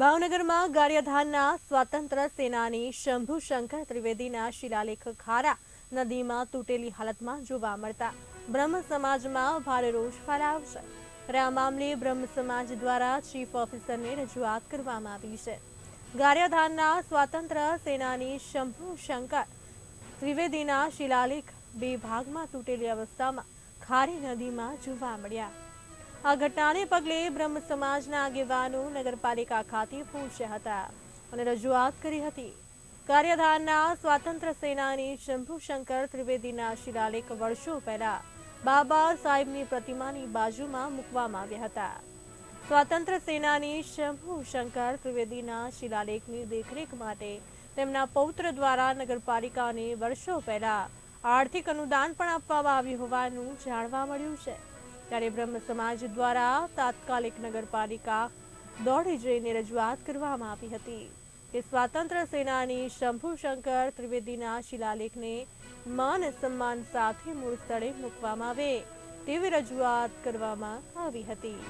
ભાવનગરમાં ગારિયાધાનના સ્વાતંત્ર સેનાની શંભુ ત્રિવેદીના શિલાલેખ ખારા નદીમાં તૂટેલી હાલતમાં જોવા મળતા બ્રહ્મ સમાજમાં ભારે રોષ ફેલાવશે. ત્યારે મામલે બ્રહ્મ સમાજ દ્વારા ચીફ ઓફિસરને રજૂઆત કરવામાં આવી છે. ગારિયાધાનના સ્વાતંત્ર સેનાની શંભુ શંકર ત્રિવેદીના શિલાલેખ બે ભાગમાં તૂટેલી અવસ્થામાં ખારી નદીમાં જોવા મળ્યા. આ ઘટનાને પગલે બ્રહ્મ સમાજના આગેવાનો નગરપાલિકા ખાતે પહોંચ્યા હતા અને રજૂઆત કરી હતી. કાર્યધારના સ્વાતંત્ર્ય સેનાની શંભુશંકર ત્રિવેદીના શિલાલેખ વર્ષો પહેલા બાબા સાહેબની પ્રતિમાની બાજુમાં મૂકવામાં આવ્યા હતા. સ્વાતંત્ર્ય સેનાની શંભુશંકર ત્રિવેદીના શિલાલેખની દેખરેખ માટે તેમના પૌત્ર દ્વારા નગરપાલિકાને વર્ષો પહેલા આર્થિક અનુદાન પણ આપવામાં આવ્યું હોવાનું જાણવા મળ્યું છે. ત્યારે બ્રહ્મ સમાજ દ્વારા તાત્કાલિક નગરપાલિકા દોડી જઈને રજૂઆત કરવામાં આવી હતી કે સ્વાતંત્ર્ય સેનાની શંભુશંકર ત્રિવેદીના શિલાલેખને માન સન્માન સાથે મૂળ સ્થળે મૂકવામાં આવે તેવી રજૂઆત કરવામાં આવી હતી.